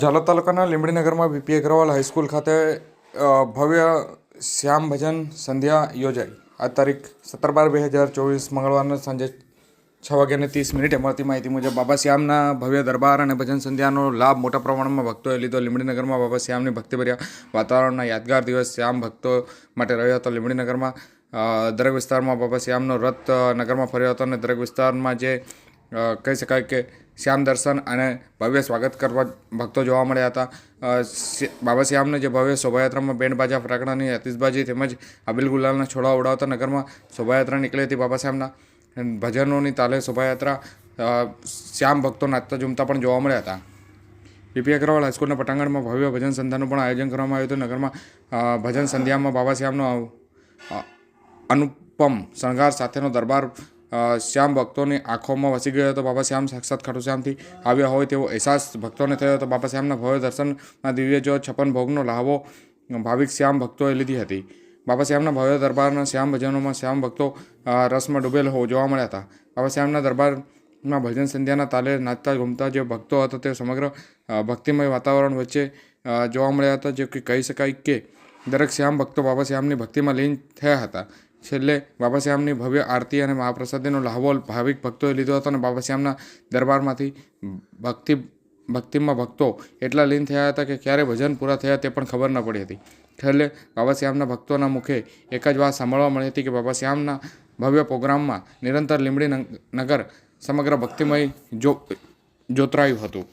ઝાલોદ તાલુકાના લીંબડીનગરમાં BP Agarwal high school ખાતે ભવ્ય શ્યામ ભજન સંધ્યા યોજાઈ. આ તારીખ સત્તર બાર બે હજાર ચોવીસ મંગળવારના સાંજે છ વાગ્યાને ત્રીસ મિનિટે મળતી માહિતી મુજબ બાબા શ્યામના ભવ્ય દરબાર અને ભજન સંધ્યાનો લાભ મોટા પ્રમાણમાં ભક્તોએ લીધો. લીંબડીનગરમાં બાબા શ્યામની ભક્તિભર્યા વાતાવરણના યાદગાર દિવસ શ્યામ ભક્તો માટે રહ્યો હતો. લીંબડીનગરમાં દરેક વિસ્તારમાં બાબા શ્યામનો રથ નગરમાં ફર્યો હતો અને દરેક વિસ્તારમાં જે કહી શકાય કે શ્યામ દર્શન અને ભવ્ય સ્વાગત કરવા ભક્તો જોવા મળ્યા હતા. બાબા શ્યામને જે ભવ્ય શોભાયાત્રામાં બેન્ડ બાજા ફટાકડાની અતિશબાજી તેમજ આબિલ ગુલાલના છોડા ઉડાવતા નગરમાં શોભાયાત્રા નીકળી હતી બાબા શ્યામના. ભજનોની તાલે શોભાયાત્રા શ્યામ ભક્તો નાચતા ઝૂમતા પણ જોવા મળ્યા હતા. પીપી અગ્રવાલ હાઈસ્કૂલના પટાંગણમાં ભવ્ય ભજન સંધ્યાનું પણ આયોજન કરવામાં આવ્યું હતું. નગરમાં ભજન સંધ્યામાં બાબા શ્યામનો અનુપમ શણગાર સાથેનો દરબાર શ્યામ ભક્તોની આંખોમાં વસી ગયો હતો. બાબા શ્યામ સાક્ષાત ખાટુ શ્યામથી આવ્યા હોય તેવો અહેસાસ ભક્તોને થયો હતો. બાબા શ્યામના ભવ્ય દર્શનના દિવ્ય જો છપ્પન ભોગનો લાહવો ભાવિક શ્યામ ભક્તોએ લીધી હતી. બાબા શ્યામના ભવ્ય દરબારના શ્યામ ભજનોમાં શ્યામ ભક્તો રસમાં ડૂબેલ હો, જોવા મળ્યા હતા. બાબા શ્યામના દરબારમાં ભજન સંધ્યાના તાલે નાચતા ઘૂમતા જે ભક્તો હતા તે સમગ્ર ભક્તિમય વાતાવરણ વચ્ચે જોવા મળ્યા હતા. જે કહી શકાય કે દરેક શ્યામ ભક્તો બાબા શ્યામની ભક્તિમાં લીન થયા હતા. છેલ્લે બાબાશ્યામની ભવ્ય આરતી અને મહાપ્રસાદીનો લહાવો ભાવિક ભક્તોએ લીધો હતો અને બાબાશ્યામના દરબારમાંથી ભક્તિ, ભક્તિમાં ભક્તો એટલા લીન થયા હતા કે ક્યારે ભજન પૂરા થયા તે પણ ખબર ન પડી હતી. છેલ્લે બાબાશ્યામના ભક્તોના મુખે એક જ વાત સાંભળવા મળી હતી કે બાબાશ્યામના ભવ્ય પ્રોગ્રામમાં નિરંતર નગ- નગર સમગ્ર ભક્તિમય જો, જોતરાયું હતું.